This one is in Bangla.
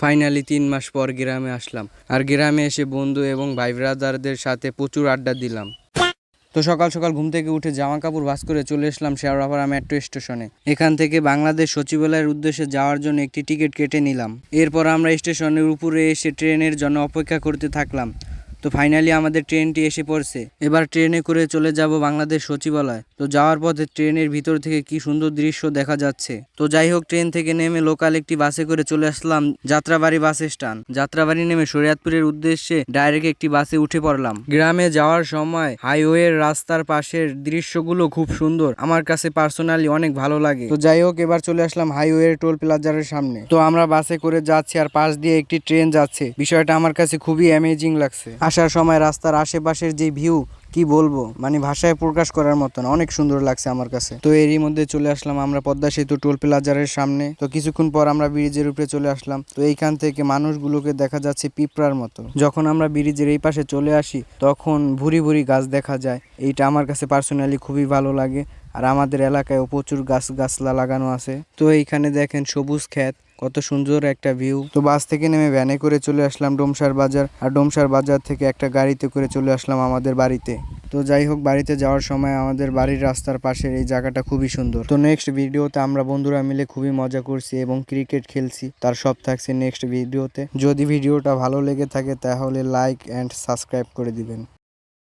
ফাইনালি তিন মাস পর গ্রামে আসলাম। আর গ্রামে এসে বন্ধু এবং ভাই ব্রাদারদের সাথে প্রচুর আড্ডা দিলাম। তো সকাল সকাল ঘুম থেকে উঠে জামা কাপড় ভাস করে চলে এসলাম শেয়ারাপাড়া মেট্রো স্টেশনে। এখান থেকে বাংলাদেশ সচিবালয়ের উদ্দেশ্যে যাওয়ার জন্য একটি টিকিট কেটে নিলাম। এরপর আমরা স্টেশনের উপরে এসে ট্রেনের জন্য অপেক্ষা করতে থাকলাম। তো ফাইনালি আমাদের ট্রেনটি এসে পড়ছে। এবার ট্রেনে করে চলে যাব বাংলাদেশ সচিবালয়। তো যাওয়ার পথে ট্রেনের ভিতর থেকে কি সুন্দর দৃশ্য দেখা যাচ্ছে। তো যাই হোক, ট্রেন থেকে নেমে লোকাল একটি বাসে করে চলে আসলাম যাত্রাবাড়ি বাস স্ট্যান্ড যাত্রাবাড়ি নেমে শরীয়তপুরের উদ্দেশ্যে ডাইরেক্ট একটি বাসে উঠে পড়লাম। গ্রামে যাওয়ার সময় হাইওয়ের রাস্তার পাশের দৃশ্যগুলো খুব সুন্দর। আমার কাছে পার্সোনালি অনেক ভালো লাগে। তো যাই হোক, এবার চলে আসলাম হাইওয়ের টোল প্লাজারের সামনে। তো আমরা বাসে করে যাচ্ছি আর পাশ দিয়ে একটি ট্রেন যাচ্ছে। বিষয়টা আমার কাছে খুবই অ্যামেজিং লাগছে। আসার সময় রাস্তার আশেপাশের যে ভিউ কি বলব? মানে ভাষায় প্রকাশ করার মতন। অনেক সুন্দর লাগছে আমার কাছে। তো এরই মধ্যে চলে আসলাম আমরা পদ্মা সেতু টোল প্লাজারের সামনে। তো কিছুক্ষণ পর আমরা ব্রিজের উপরে চলে আসলাম। তো এইখান থেকে মানুষগুলোকে দেখা যাচ্ছে পিঁপড়ার মতো। যখন আমরা ব্রিজের এই পাশে চলে আসি, তখন ভুরি ভুরি গাছ দেখা যায়। এইটা আমার কাছে পার্সোনালি খুবই ভালো লাগে। আর আমাদের এলাকায় প্রচুর গাছ গাছলা লাগানো আছে। তো এইখানে দেখেন সবুজ ক্ষেত। কত সুন্দর একটা ভিউ তো বাস থেকে নেমে ভ্যানে করে চলে আসলাম ডোমসার বাজার, আর ডোমসার বাজার থেকে একটা গাড়িতে করে চলে আসলাম আমাদের বাড়িতে। তো যাই হোক, বাড়িতে যাওয়ার সময় আমাদের বাড়ির রাস্তার পাশের এই জায়গাটা খুবই সুন্দর। তো নেক্সট ভিডিওতে আমরা বন্ধুরা মিলে খুবই মজা করছি এবং ক্রিকেট খেলছি। তার সব থাকছে নেক্সট ভিডিওতে যদি ভিডিওটা ভালো লেগে থাকে, তাহলে লাইক অ্যান্ড সাবস্ক্রাইব করে দিবেন।